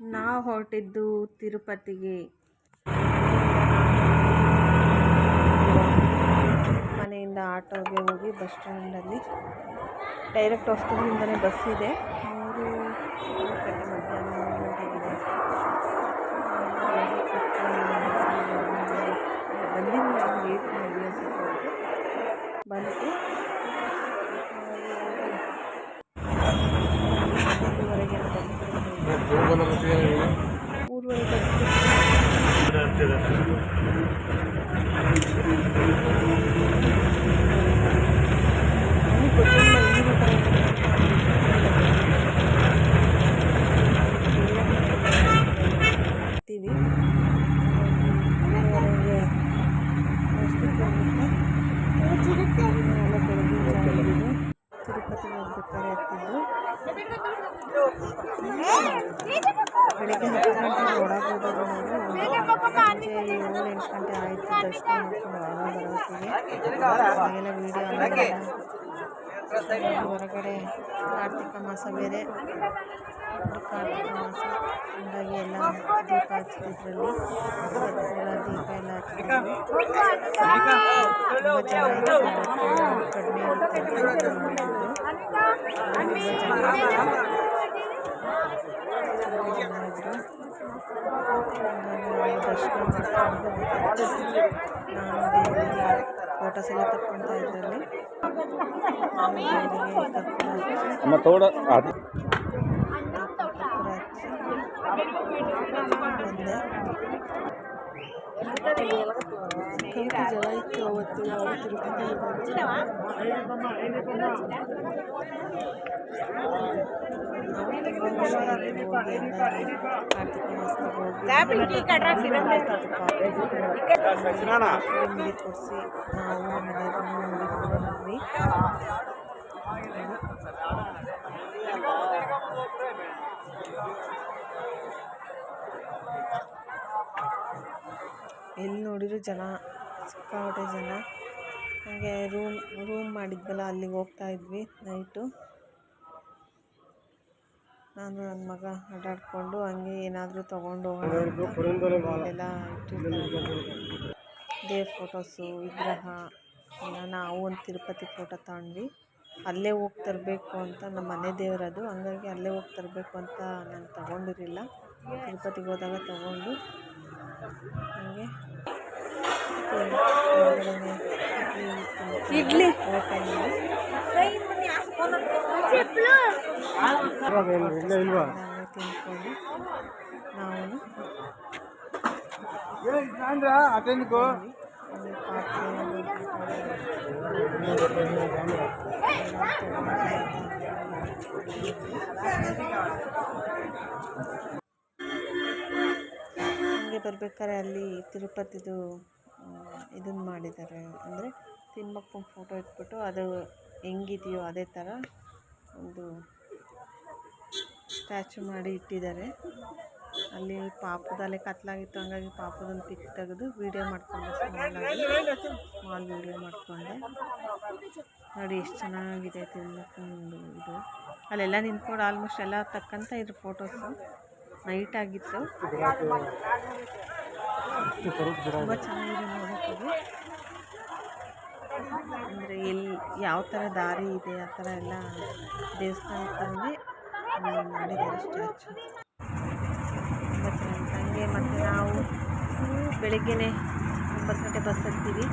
ನಾವು ಹೊರಟಿದ್ದು ತಿರುಪತಿಗೆ. ಮನೆಯಿಂದ ಆಟೋಗೆ ಹೋಗಿ ಬಸ್ ಸ್ಟ್ಯಾಂಡಲ್ಲಿ. ಡೈರೆಕ್ಟ್ ಹೊಸದುರ್ಗದಿಂದನೇ ಬಸ್ ಇದೆ. ಬೆಳಗ್ಗೆ ಜಾಗಿದ್ದು ತಿರುಪತಿಗೆ ಹೋಗ್ಬೇಕಾದ್ರೆ ಹತ್ತಿದ್ದು ಬೆಳಿಗ್ಗೆ ಹತ್ತು ಗಂಟೆಗೆ ಒಳಗೆ ಹೋದಾಗ ಸಂಜೆ ಏಳು ಎಂಟು ಗಂಟೆ ಆಯಿತು ದರ್ಶನ ಮಾಡ್ಕೊಂಡು ಬರೋತ್ತಿಗೆ ಹಾಗೆಲ್ಲ ವೀಡಿಯೋ ಹೊರಗಡೆ ಕಾರ್ತಿಕ ಮಾಸ ಬೇರೆ ಕಾರ್ತಿಕ ಮಾಸ ಹಂಗಾಗಿ ಎಲ್ಲ ದೀಪ ಹಚ್ಚಿದ್ರಲ್ಲಿ ದೀಪ ಎಲ್ಲ ಹಚ್ಚಿದ್ರು ತುಂಬ ಚೆನ್ನಾಗಿತ್ತು. ಕಡಿಮೆ ಇರುತ್ತೆ ಅಂತ ಮಾಡಿದ್ರು ತುಂಬ ಚೆನ್ನಾಗಿದ್ರು ದರ್ಶನ ಮಾಡಿಕೊಂಡು ನಾನು ದೇವರಿಗೆ ಫೋಟೋಸ್ ಎಲ್ಲ ತಕ್ಕೊಳ್ತಾ ಇದ್ರಲ್ಲಿ ಆಮೇಲೆ ಕರ್ಪೂರ ಹಚ್ಚಿ ಸಿಕ್ಕಾಪಟ್ಟೆ ಜನ ಇತ್ತು ಅವತ್ತು ನಾವು ತಿರುಪತಿಗೆ ನಾವು ತುಂಬ ಖುಷಿ ಆಯಿತು ಹೋಗಿ ಹಂಗಾಗಿ ಕಾರ್ತಿಕ ಮಾಸದಾಗ ಹೋಗಿ ಮುಡಿ ಕೊಡಿಸಿ ನಾವು ಮನೆಯವ್ರನ್ನ ನೋಡಿಕೊಂಡು ಬಂದ್ವಿ ಎಲ್ಲಿ ನೋಡಿದ್ರು ಜನ ಸಿಕ್ಕಾಪಟ್ಟೆ ಜನ. ಹಾಗೆ ರೂಮ್ ರೂಮ್ ಮಾಡಿದ್ವಲ್ಲ, ಅಲ್ಲಿಗೆ ಹೋಗ್ತಾ ಇದ್ವಿ ನೈಟು. ನಾನು ನನ್ನ ಮಗ ಆಟಾಡಿಕೊಂಡು ಹಂಗೆ ಏನಾದರೂ ತೊಗೊಂಡು ಹೋಗೋಣ ದೇವ್ರ ಫೋಟೋಸು ವಿಗ್ರಹ, ಎಲ್ಲ ನಾವು ಒಂದು ತಿರುಪತಿ ಫೋಟೋ ತಗೊಂಡ್ವಿ. ಅಲ್ಲೇ ಹೋಗಿ ತರಬೇಕು ಅಂತ ನಮ್ಮ ಮನೆ ದೇವರದು. ಹಂಗಾಗಿ ಅಲ್ಲೇ ಹೋಗಿ ತರಬೇಕು ಅಂತ ನಾನು ತಗೊಂಡಿರಲಿಲ್ಲ. ತಿರುಪತಿಗೆ ಹೋದಾಗ ತಗೊಂಡು. ಹಾಗೆ. ಇಡ್ಲಿ. ತಿನ್ಕೊಂಡು ಹಂಗೆ ಬರ್ಬೇಕಾದ್ರೆ ಅಲ್ಲಿ ತಿರುಪತಿದು ಇದನ್ನು ಮಾಡಿದ್ದಾರೆ. ಅಂದರೆ ತಿಮ್ಮಪ್ಪನ ಫೋಟೋ ಇಟ್ಬಿಟ್ಟು ಅದು ಹೆಂಗಿದೆಯೋ ಅದೇ ಥರ ಒಂದು ಸ್ಟ್ಯಾಚು ಮಾಡಿ ಇಟ್ಟಿದ್ದಾರೆ. ಅಲ್ಲಿ ಪಾಪದಲ್ಲೇ ಕತ್ಲಾಗಿತ್ತು ಹಂಗಾಗಿ ಪಾಪದೊಂದು ಪಿಕ್ ತೆಗೆದು ವೀಡಿಯೋ ಮಾಡ್ಕೊಂಡು ಸ್ಮಾಲ್ ವೀಡಿಯೋ ಮಾಡಿಕೊಂಡೆ. ನೋಡಿ ಎಷ್ಟು ಚೆನ್ನಾಗಿದೆ ತಿಮ್ಮಪ್ಪನದು ಇದು. ಅಲ್ಲೆಲ್ಲ ನಿಂತ್ಕೊಂಡು ಆಲ್ಮೋಸ್ಟ್ ಎಲ್ಲ ತಕ್ಕಂತ ಇದ್ರ ಫೋಟೋಸು ನೈಟ್ ಆಗಿತ್ತು. ತುಂಬ ಚೆನ್ನಾಗಿದೆ ನೋಡೋಕ್ಕದು ಅಂದರೆ ಎಲ್ಲಿ ಯಾವ ಥರ ದಾರಿ ಇದೆ ಆ ಥರ ಎಲ್ಲ ದೇವಸ್ಥಾನದಲ್ಲಿ ಮಾಡಿದ್ದಾರೆ ಸ್ಟ್ಯಾಚು. ತುಂಬ ಚೆನ್ನಾಗಿದೆ ಹಂಗೆ ಮತ್ತು ನಾವು ಬೆಳಗ್ಗೆನೇ ಒಂಬತ್ತು ಗಂಟೆ ಬಸ್ ಹತ್ತೀವಿ.